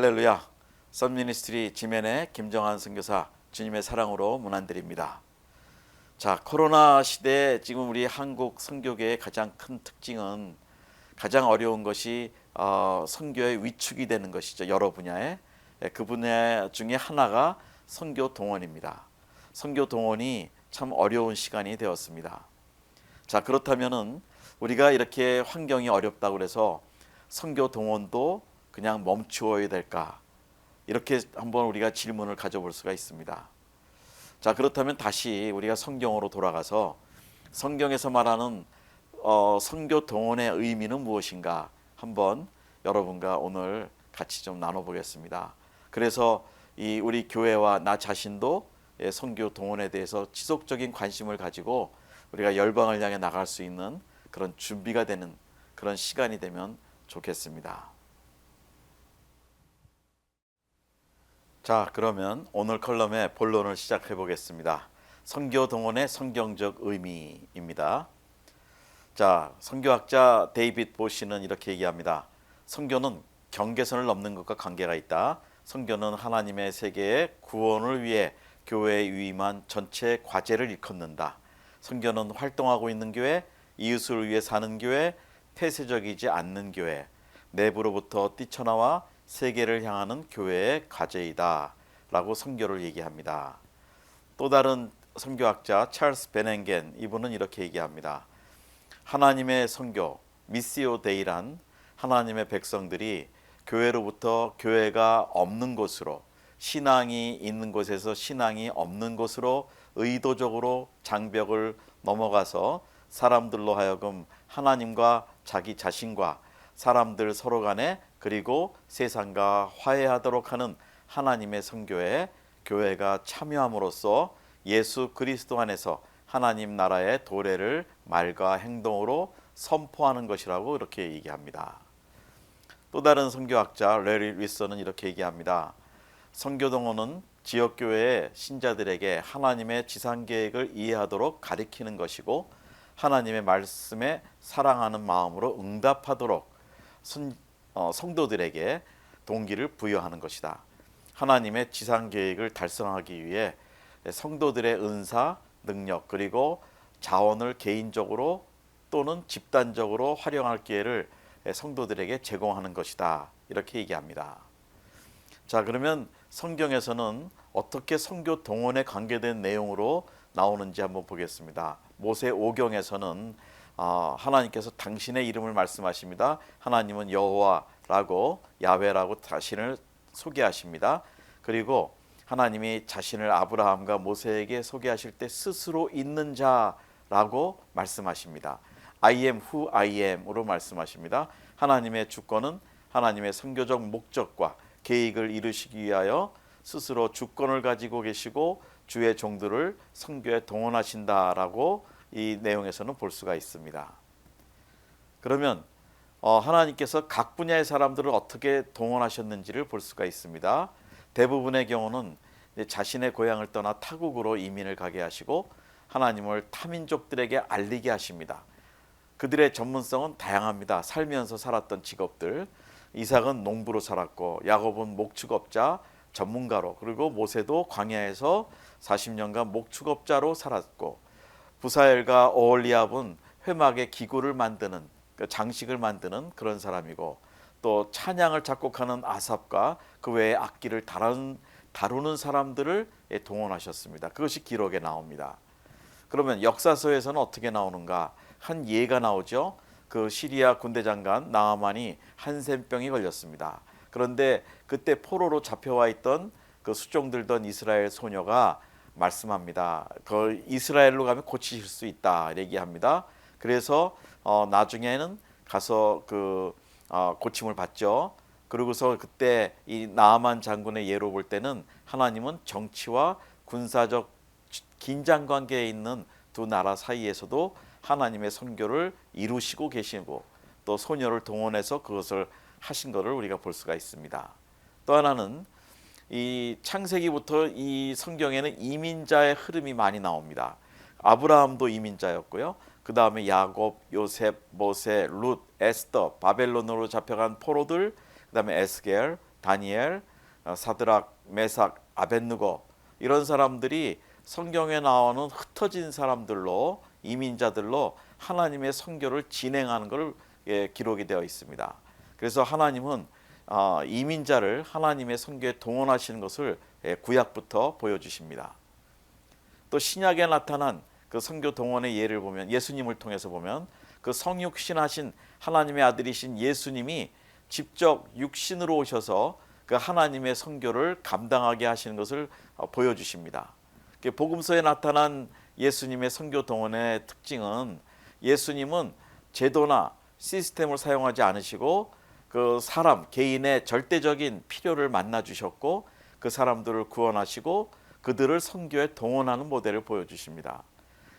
할렐루야. 썬미니스트리 지면의 김정한 선교사 주님의 사랑으로 문안드립니다. 자, 코로나 시대 지금 우리 한국 선교계의 가장 큰 특징은 가장 어려운 것이 어, 선교의 위축이 되는 것이죠. 여러 분야에 예, 그 분야 중에 하나가 선교 동원입니다. 선교 동원이 참 어려운 시간이 되었습니다. 자 그렇다면은 우리가 이렇게 환경이 어렵다고 그래서 선교 동원도 그냥 멈추어야 될까? 이렇게 한번 우리가 질문을 가져볼 수가 있습니다. 자 그렇다면 다시 우리가 성경으로 돌아가서 성경에서 말하는 어, 선교 동원의 의미는 무엇인가 한번 여러분과 오늘 같이 좀 나눠보겠습니다. 그래서 이 우리 교회와 나 자신도 예, 선교 동원에 대해서 지속적인 관심을 가지고 우리가 열방을 향해 나갈 수 있는 그런 준비가 되는 그런 시간이 되면 좋겠습니다. 자, 그러면 오늘 컬럼의 본론을 시작해 보겠습니다. 선교 동원의 성경적 의미입니다. 자, 선교학자 데이빗 보시는 이렇게 얘기합니다. 선교는 경계선을 넘는 것과 관계가 있다. 선교는 하나님의 세계의 구원을 위해 교회에 위임한 전체 과제를 일컫는다. 선교는 활동하고 있는 교회, 이웃을 위해 사는 교회, 폐쇄적이지 않는 교회, 내부로부터 뛰쳐나와 세계를 향하는 교회의 과제이다. 라고 선교를 얘기합니다. 또 다른 선교학자 찰스 베넨겐 이분은 이렇게 얘기합니다. 하나님의 선교 미시오 데이란 하나님의 백성들이 교회로부터 교회가 없는 곳으로 신앙이 있는 곳에서 신앙이 없는 곳으로 의도적으로 장벽을 넘어가서 사람들로 하여금 하나님과 자기 자신과 사람들 서로 간에 그리고 세상과 화해하도록 하는 하나님의 선교에 교회가 참여함으로써 예수 그리스도 안에서 하나님 나라의 도래를 말과 행동으로 선포하는 것이라고 이렇게 얘기합니다. 또 다른 선교학자 레리 리서는 이렇게 얘기합니다. 선교동원은 지역 교회의 신자들에게 하나님의 지상 계획을 이해하도록 가리키는 것이고 하나님의 말씀에 사랑하는 마음으로 응답하도록 선, 어, 성도들에게 동기를 부여하는 것이다. 하나님의 지상 계획을 달성하기 위해 성도들의 은사, 능력 그리고 자원을 개인적으로 또는 집단적으로 활용할 기회를 성도들에게 제공하는 것이다. 이렇게 얘기합니다. 자, 그러면 성경에서는 어떻게 선교 동원에 관계된 내용으로 나오는지 한번 보겠습니다. 모세 5경에서는 어, 하나님께서 당신의 이름을 말씀하십니다. 하나님은 여호와라고 야훼라고 자신을 소개하십니다. 그리고 하나님이 자신을 아브라함과 모세에게 소개하실 때 스스로 있는 자라고 말씀하십니다. I am who I am으로 말씀하십니다. 하나님의 주권은 하나님의 선교적 목적과 계획을 이루시기 위하여 스스로 주권을 가지고 계시고 주의 종들을 선교에 동원하신다라고 이 내용에서는 볼 수가 있습니다. 그러면 어, 하나님께서 각 분야의 사람들을 어떻게 동원하셨는지를 볼 수가 있습니다. 대부분의 경우는 자신의 고향을 떠나 타국으로 이민을 가게 하시고 하나님을 타민족들에게 알리게 하십니다. 그들의 전문성은 다양합니다. 살면서 살았던 직업들. 이삭은 농부로 살았고 야곱은 목축업자 전문가로 그리고 모세도 광야에서 40년간 목축업자로 살았고 부사엘과 오홀리압은 회막의 기구를 만드는 그 장식을 만드는 그런 사람이고 또 찬양을 작곡하는 아삽과 그 외의 악기를 다루는, 다루는 사람들을 동원하셨습니다. 그것이 기록에 나옵니다. 그러면 역사서에서는 어떻게 나오는가? 한 예가 나오죠. 그 시리아 군대 장관 나아만이 한센병이 걸렸습니다. 그런데 그때 포로로 잡혀와 있던 그 수종 들던 이스라엘 소녀가 말씀합니다. 그 이스라엘로 가면 고치실 수 있다 얘기합니다. 그래서 어, 나중에는 가서 그 어, 고침을 받죠. 그러고서 그때 이 나아만 장군의 예로 볼 때는 하나님은 정치와 군사적 긴장 관계에 있는 두 나라 사이에서도 하나님의 선교를 이루시고 계시고 또 소녀를 동원해서 그것을 하신 것을 우리가 볼 수가 있습니다. 또 하나는 이 창세기부터 이 성경에는 이민자의 흐름이 많이 나옵니다. 아브라함도 이민자였고요. 그 다음에 야곱, 요셉, 모세, 룻, 에스더, 바벨론으로 잡혀간 포로들, 그 다음에 에스겔, 다니엘, 어, 사드락, 메삭, 아벤누고 이런 사람들이 성경에 나오는 흩어진 사람들로 이민자들로 하나님의 선교를 진행하는 걸 예, 기록이 되어 있습니다. 그래서 하나님은 어, 이민자를 하나님의 선교에 동원하시는 것을 예, 구약부터 보여주십니다. 또 신약에 나타난 그 선교 동원의 예를 보면 예수님을 통해서 보면 그 성육신하신 하나님의 아들이신 예수님이 직접 육신으로 오셔서 그 하나님의 선교를 감당하게 하시는 것을 어, 보여주십니다. 그 복음서에 나타난 예수님의 선교 동원의 특징은 예수님은 제도나 시스템을 사용하지 않으시고 그 사람 개인의 절대적인 필요를 만나 주셨고 그 사람들을 구원하시고 그들을 선교에 동원하는 모델을 보여주십니다.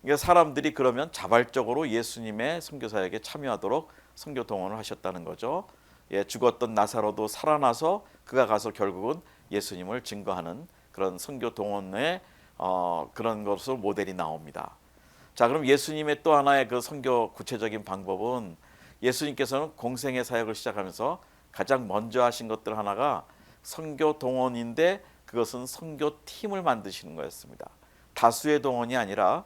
그러니까 사람들이 그러면 자발적으로 예수님의 선교 사역에 참여하도록 선교 동원을 하셨다는 거죠. 예, 죽었던 나사로도 살아나서 그가 가서 결국은 예수님을 증거하는 그런 선교 동원의 어, 그런 것으로 모델이 나옵니다. 자, 그럼 예수님의 또 하나의 그 선교 구체적인 방법은 예수님께서는 공생의 사역을 시작하면서 가장 먼저 하신 것들 하나가 선교 동원인데 그것은 선교 팀을 만드시는 거였습니다. 다수의 동원이 아니라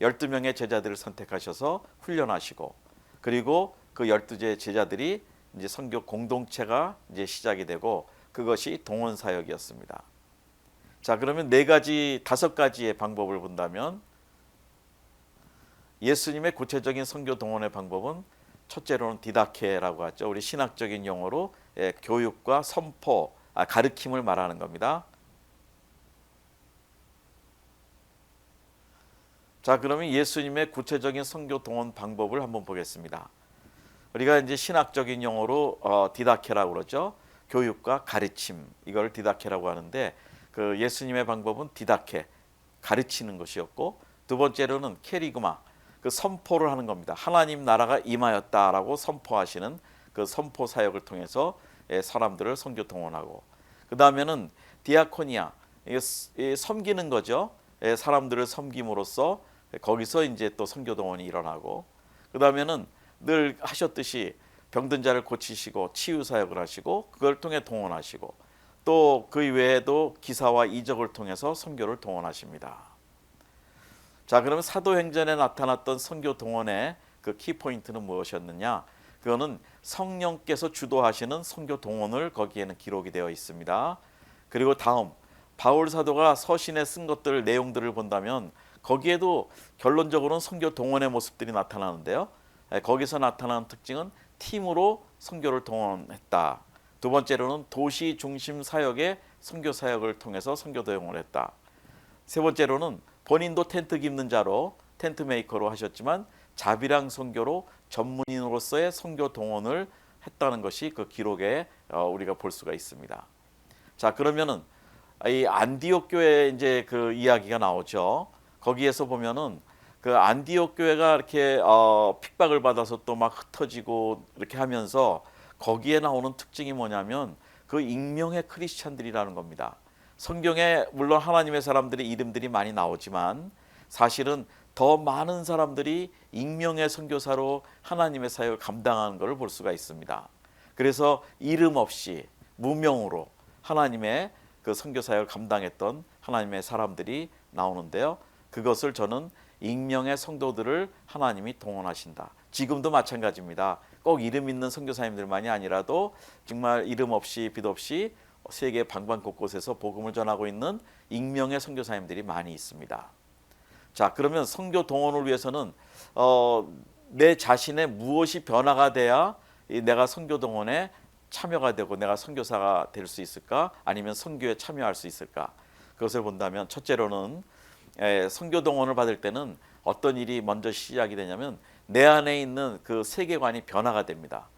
12명의 제자들을 선택하셔서 훈련하시고 그리고 그 12제 제자들이 이제 선교 공동체가 이제 시작이 되고 그것이 동원 사역이었습니다. 자, 그러면 네 가지 다섯 가지의 방법을 본다면 예수님의 구체적인 선교 동원의 방법은 첫째로는 디다케라고 하죠. 우리 신학적인 용어로 예, 교육과 선포, 아, 가르침을 말하는 겁니다. 자, 그러면 예수님의 구체적인 선교 동원 방법을 한번 보겠습니다. 우리가 이제 신학적인 용어로 어, 디다케라고 그러죠. 교육과 가르침 이걸 디다케라고 하는데 그 예수님의 방법은 디다케 가르치는 것이었고 두 번째로는 캐리그마 그 선포를 하는 겁니다. 하나님 나라가 임하였다라고 선포하시는 그 선포 사역을 통해서 예, 사람들을 선교 동원하고 그 다음에는 디아코니아 섬기는 거죠. 예, 사람들을 섬김으로써 거기서 이제 또 선교 동원이 일어나고 그 다음에는 늘 하셨듯이 병든 자를 고치시고 치유 사역을 하시고 그걸 통해 동원하시고 또 그 외에도 기사와 이적을 통해서 선교를 동원하십니다. 자, 그러면 사도행전에 나타났던 선교 동원의 그 키포인트는 무엇이었느냐? 그거는 성령께서 주도하시는 선교 동원을 거기에는 기록이 되어 있습니다. 그리고 다음 바울 사도가 서신에 쓴 것들 내용들을 본다면 거기에도 결론적으로는 선교 동원의 모습들이 나타나는데요. 거기서 나타나는 특징은 팀으로 선교를 동원했다. 두 번째로는 도시 중심 사역의 선교 사역을 통해서 선교 동원을 했다. 세 번째로는 본인도 텐트 깁는 자로 텐트 메이커로 하셨지만 자비랑 선교로 전문인으로서의 선교 동원을 했다는 것이 그 기록에 어, 우리가 볼 수가 있습니다. 자 그러면은 이 안디옥 교회 이제 그 이야기가 나오죠. 거기에서 보면은 그 안디옥 교회가 이렇게 어, 핍박을 받아서 또 막 흩어지고 이렇게 하면서 거기에 나오는 특징이 뭐냐면 그 익명의 크리스찬들이라는 겁니다. 성경에 물론 하나님의 사람들의 이름들이 많이 나오지만 사실은 더 많은 사람들이 익명의 선교사로 하나님의 사역을 감당하는 것을 볼 수가 있습니다. 그래서 이름 없이 무명으로 하나님의 그 선교 사역을 감당했던 하나님의 사람들이 나오는데요. 그것을 저는 익명의 성도들을 하나님이 동원하신다. 지금도 마찬가지입니다. 꼭 이름 있는 선교사님들만이 아니라도 정말 이름 없이 빛 없이 세계 방방 곳곳에서 복음을 전하고 있는 익명의 선교사님들이 많이 있습니다. 자, 그러면 선교 동원을 위해서는 어, 내 자신의 무엇이 변화가 돼야 내가 선교 동원에 참여가 되고 내가 선교사가 될 수 있을까? 아니면 선교에 참여할 수 있을까? 그것을 본다면 첫째로는 에, 선교 동원을 받을 때는 어떤 일이 먼저 시작이 되냐면 내 안에 있는 그 세계관이 변화가 됩니다.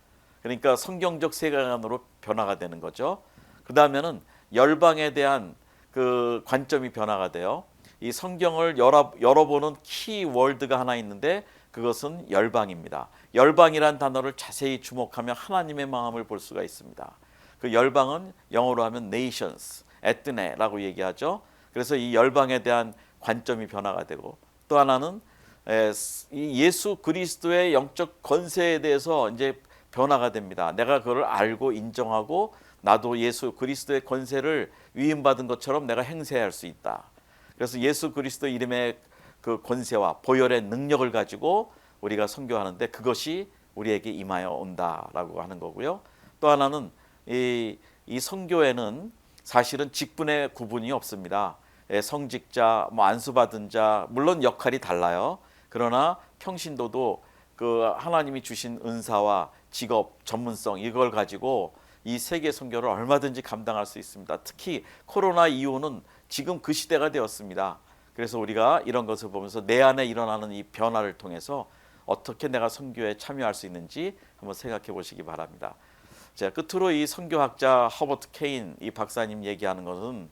그러니까 성경적 세계관으로 변화가 되는 거죠. 그 다음에는 열방에 대한 그 관점이 변화가 돼요. 이 성경을 열어, 열어보는 키월드가 하나 있는데 그것은 열방입니다. 열방이란 단어를 자세히 주목하면 하나님의 마음을 볼 수가 있습니다. 그 열방은 영어로 하면 nations, 에트네라고 얘기하죠. 그래서 이 열방에 대한 관점이 변화가 되고 또 하나는 예수 그리스도의 영적 권세에 대해서 이제 변화가 됩니다. 내가 그걸 알고 인정하고 나도 예수 그리스도의 권세를 위임받은 것처럼 내가 행세할 수 있다. 그래서 예수 그리스도 이름의 그 권세와 보혈의 능력을 가지고 우리가 선교하는데 그것이 우리에게 임하여 온다라고 하는 거고요. 또 하나는 이, 이 선교에는 사실은 직분의 구분이 없습니다. 예, 성직자, 뭐 안수받은 자, 물론 역할이 달라요. 그러나 평신도도 그 하나님이 주신 은사와 직업, 전문성 이걸 가지고 이 세계 선교를 얼마든지 감당할 수 있습니다. 특히 코로나 이후는 지금 그 시대가 되었습니다. 그래서 우리가 이런 것을 보면서 내 안에 일어나는 이 변화를 통해서 어떻게 내가 선교에 참여할 수 있는지 한번 생각해 보시기 바랍니다. 자, 끝으로 이 선교학자 허버트 케인 이 박사님 얘기하는 것은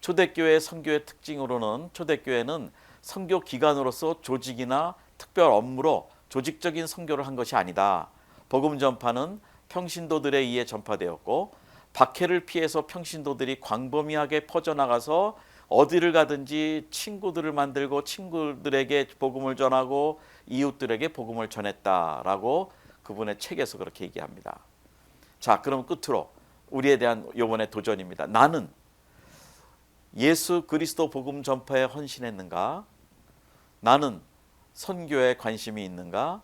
초대교회 선교의 특징으로는 초대교회는 선교 기관으로서 조직이나 특별 업무로 조직적인 선교를 한 것이 아니다. 복음 전파는 평신도들에 의해 전파되었고 박해를 피해서 평신도들이 광범위하게 퍼져나가서 어디를 가든지 친구들을 만들고 친구들에게 복음을 전하고 이웃들에게 복음을 전했다라고 그분의 책에서 그렇게 얘기합니다. 자, 그럼 끝으로 우리에 대한 요번의 도전입니다. 나는 예수 그리스도 복음 전파에 헌신했는가? 나는 선교에 관심이 있는가?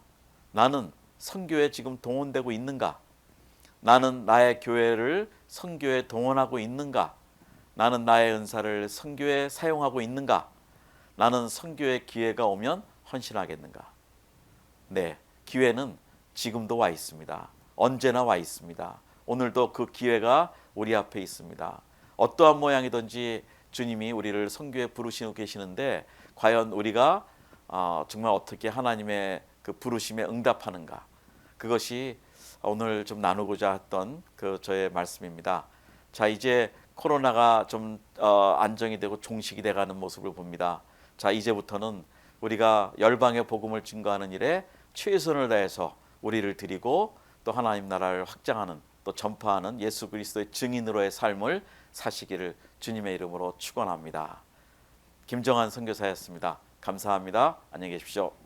나는 선교에 지금 동원되고 있는가? 나는 나의 교회를 선교에 동원하고 있는가? 나는 나의 은사를 선교에 사용하고 있는가? 나는 선교의 기회가 오면 헌신하겠는가? 네, 기회는 지금도 와 있습니다. 언제나 와 있습니다. 오늘도 그 기회가 우리 앞에 있습니다. 어떠한 모양이든지 주님이 우리를 선교에 부르시고 계시는데 과연 우리가 어, 정말 어떻게 하나님의 그 부르심에 응답하는가? 그것이 오늘 좀 나누고자 했던 그 저의 말씀입니다. 자 이제 코로나가 좀 어, 안정이 되고 종식이 돼가는 모습을 봅니다. 자 이제부터는 우리가 열방의 복음을 증거하는 일에 최선을 다해서 우리를 드리고 또 하나님 나라를 확장하는 또 전파하는 예수 그리스도의 증인으로의 삶을 사시기를 주님의 이름으로 축원합니다. 김정한 선교사였습니다. 감사합니다. 안녕히 계십시오.